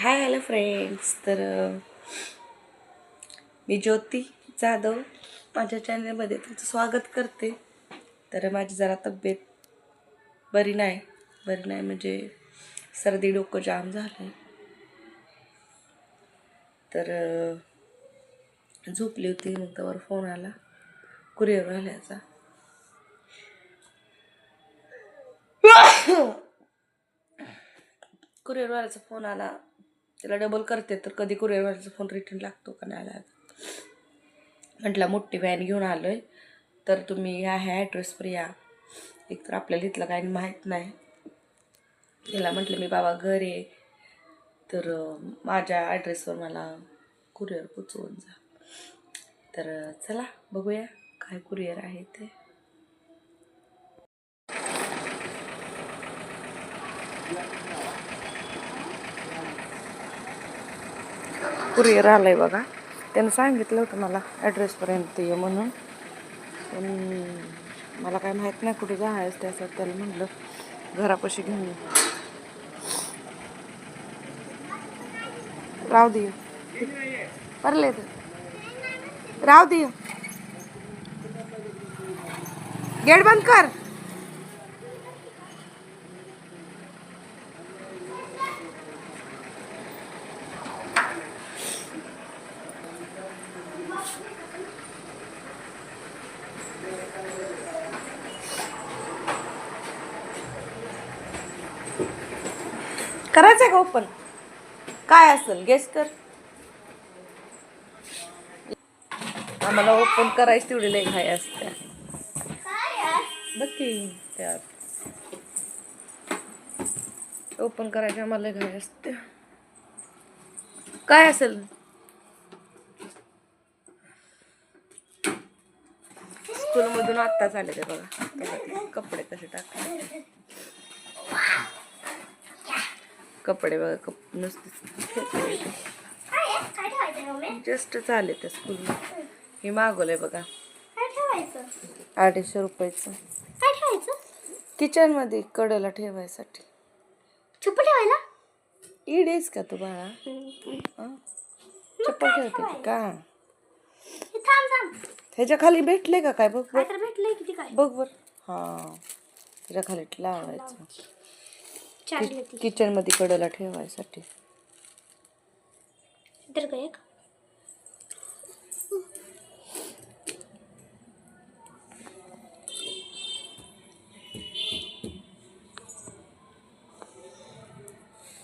Hi hello friends तर मी ज्योती जाधव. माझ्या चॅनलमध्ये तुमचं स्वागत करते. तर माझी जरा तब्येत बरी नाही. बरी नाही म्हणजे सर्दी डोकं जाम झालं आहे तर झोपली होती मग त्यावर फोन आला. कुरिअर आल्याचा कुरिअरवाल्याचा फोन आला. त्याला डबल करते तर कधी कुरिअरवाल्याचा फोन रिटर्न लागतो का नाही लागत. म्हटलं मोठी व्हॅन घेऊन आलो आहे तर तुम्ही ह्या ह्या ॲड्रेसवर या. एक तर आपल्याला इथलं काही माहीत नाही. त्याला म्हटलं मी बाबा घर आहे तर माझ्या ॲड्रेसवर मला कुरिअर पोचवून जा. तर चला बघूया काय कुरिअर आहे ते. कुरिअर आलं आहे बघा. त्यानं सांगितलं होतं मला ॲड्रेसपर्यंत ये म्हणून. पण मला काय माहीत नाही कुठे जायचं त्यासाठी त्याला म्हटलं घरापाशी घेऊन ये. दे. परले राव दे. गेट बंद कर. करायचं आहे का ओपन काय असेल? गेस कर. आम्हाला ओपन करायची तेवढी लई घाई असते. बघ की त्यात. ओपन करायची आम्हाला घाई असते. काय असेल? स्कूलमधून आत्ताच आले ते बघा. कपडे कसे टाकले कपडे बघा कप नुसते जस्ट चाले त्या स्कूलमध्ये हे मागवलंय बघा. अडीचशे रुपयाचं. किचनमध्ये कडला ठेवायसाठी. इडेच का तू बाळा? हं? चप्पल ठेवते की? का ह्याच्या खाली भेटले का काय? बघ बघ. बघ बर. हा. त्याच्याखाली लावायचं. किचनमध्ये कडला ठेवायसाठी.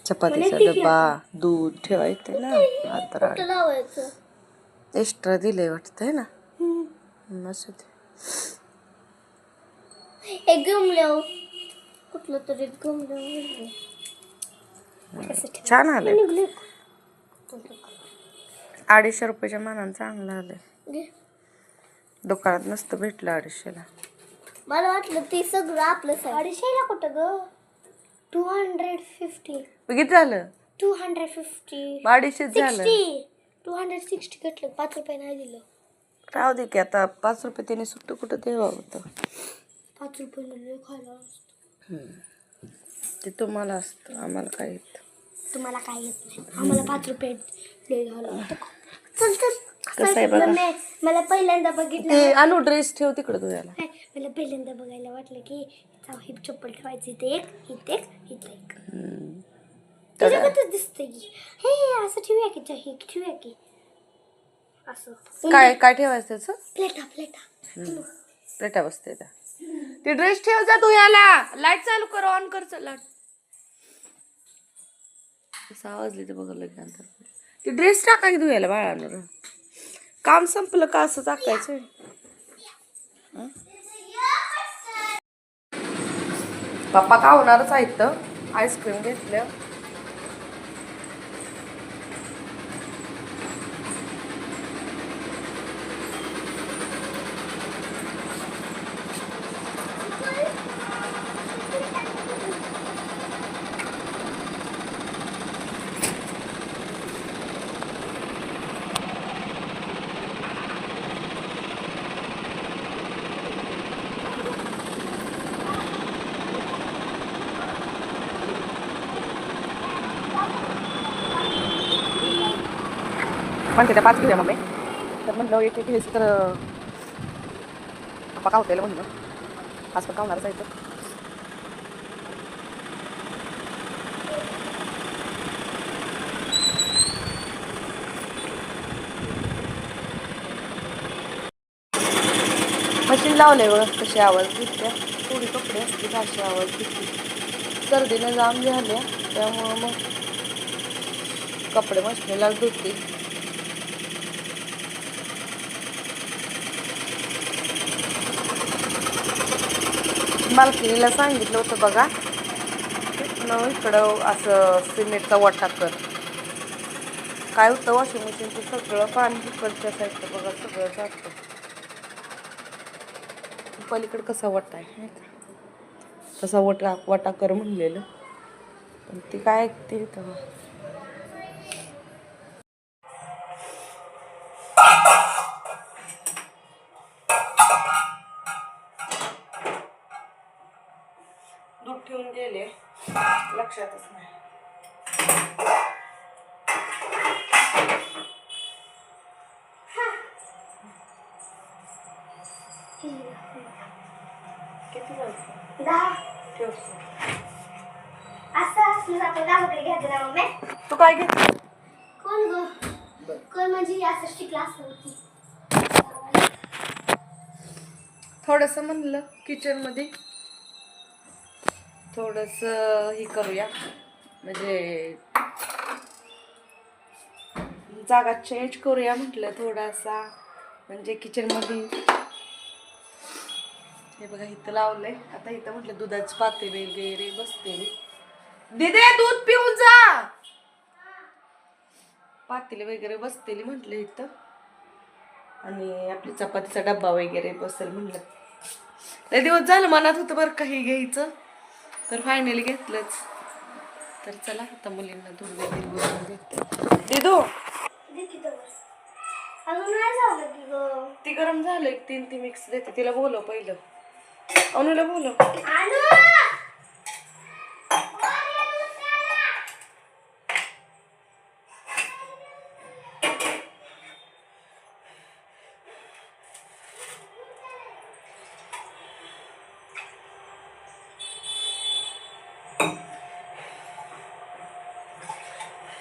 चपातीचा डब्बा दूध ठेवायचं ना आता एक्स्ट्रा दिले वाटतंय ना? असं ते एक गमलं कुठलं तरी छान निघले अडीचशे रुपयाच्या मानानं चांगलं आलंय. दुकानात नसतं भेटलं अडीचशेला. मला वाटलं ते सगळं आपलं अडीचशेला कुठं ग? Two hundred fifty. किती झालं? Two hundred fifty. मग अडीचशेच झालं. सिक्स्टी. टू हंड्रेड सिक्स्टी घेतलं. पाच रुपये नाही दिलं. राहू दे की आता पाच रुपये त्याने सुट्ट कुठं देवा होतं पाच रुपये म्हणजे खायला. ते तुम्हाला असतं आम्हाला काय येत तुम्हाला काय येत नाही. आम्हाला पाच रुपये लय झालं. चल चल. कसं आहे बघा. मम्मी, मला पहिल्यांदा बघितलं ते आणू ड्रेस ठेव तिकडं तुझ्याला काय, मला पहिल्यांदा बघायला वाटलं की इथं ही चप्पल ठेवायची इथे एक इथे एक इथे एक. दिसतंय की. हे हे असं ठेवूया की हे ठेवूया की. असं. काय काय ठेवायचं त्याचं? प्लेटा प्लेटा प्लेटा बसते त्या. ते ड्रेस ठेव जा तू याला. लाइट चालू कर ऑन कर लाइट सहा वाजले तर बघा नंतर ते ड्रेस टाका की तू याला बाळांवर काम संपलं का असं टाकायचं पप्पा का होणारच आहेत तर? आईस्क्रीम घेतलं पण त्या पाच घेऊया मम्मी. तर म्हणलं एक एक घ्यायचं तर पका कावतेलं म्हणलं. आज पका कावणारच आहे तर मशीन लावले बघ कशी आवाज दिसते. थोडी कपडे असते अशी आवाज दिसते. सर्दीनं जाम झाल्या त्यामुळं मग कपडे मशीनला धुते मालकिनीला सांगितलं होतं बघा. इकडं असं सिमेंटचा वाटा कर. काय होतं वॉशिंग मशीनचं सगळं पाणी इकडच्या साईडचं बघा सगळं जातं. पलीकडं कसा वाटा आहे तसा वटा वाटा कर म्हणलेलं. पण ती काय ऐकते तेव्हा आपण गावाकडे घ्यायचं ना मम्मी. तू काय घेतलं कोण ग? कोण म्हणजे असं होती. थोडंसं म्हणलं किचनमध्ये थोडंसं हे करूया. म्हणजे जागा चेंज करूया म्हटलं थोडासा. म्हणजे किचनमध्ये हे बघा इथं लावलंय. आता इथं म्हटलं दुधाचे पाते वगैरे बसते दिदे दूध पिऊन जा! पातेले वगैरे बसतील म्हटलं इथं. आणि आपली चपातीचा डब्बा वगैरे बसेल म्हटलं. लय दिवस झालं मनात होतं बरं काही घ्यायचं. तर फायनली घेतलंच. तर चला आता मुलींना दूध वगैरे बनवून देते. दिदू? दे की तो बस. अजून नाही झालं की ग. ती गरम झालं एक तीन ती मिक्स देते. तिला बोलव पहिलं. अनुला बोलव.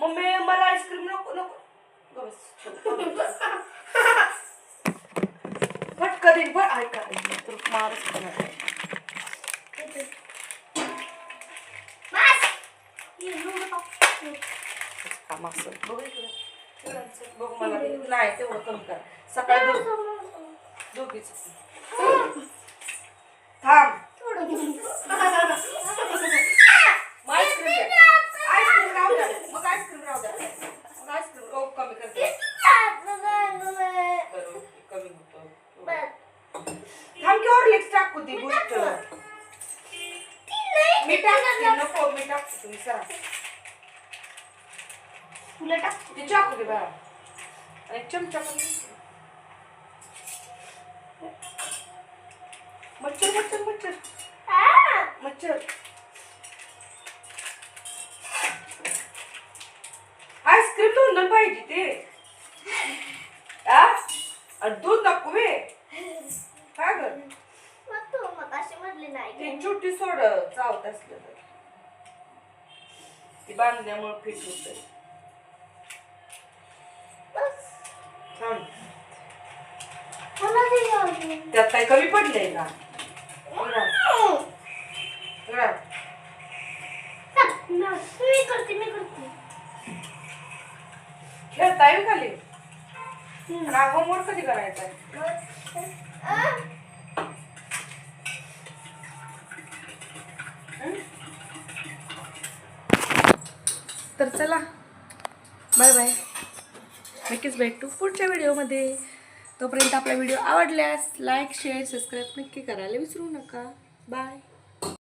मम्मी मला आईस्क्रीम नको नको. बस. फटका देईल पण ऐका मारच. काम असं. बघू मला. नाही तेवढं कमी कर. सकाळी दूध दोघीच. थांब थोडं मग आईस्क्रीम द्या आईस्क्रीम राहू द्या मग आईस्क्रीम राहू द्या मग आईस्क्रीम ओ कमी करते बरं, कमी होतं थांब की दे गोष्ट? मी टाकते नको मी टाकते तुम्ही सरा तुला टाक. ते चाकू दे बाळा. आणि चमचा पण. मच्छर मच्छर मच्छर! मच्छर. आईस्क्रीम दोन पाहिजे ते. आ? दूध नको बे काय अशी म्हटली नाही ते छोटी सोड चावत असलं तर. ती बांधल्यामुळे फिट होत. त्यात काय कमी पडलंय का. थांब, ना, मी करते मी करते खेळताय खाली होमवर्क कधी करायचा? चला. Bye bye. नक्कीच भेटू पुढच्या व्हिडिओमध्ये. तोपर्यंत आपला व्हिडिओ आवडल्यास लाईक शेअर सबस्क्राईब नक्की करायला विसरू नका. बाय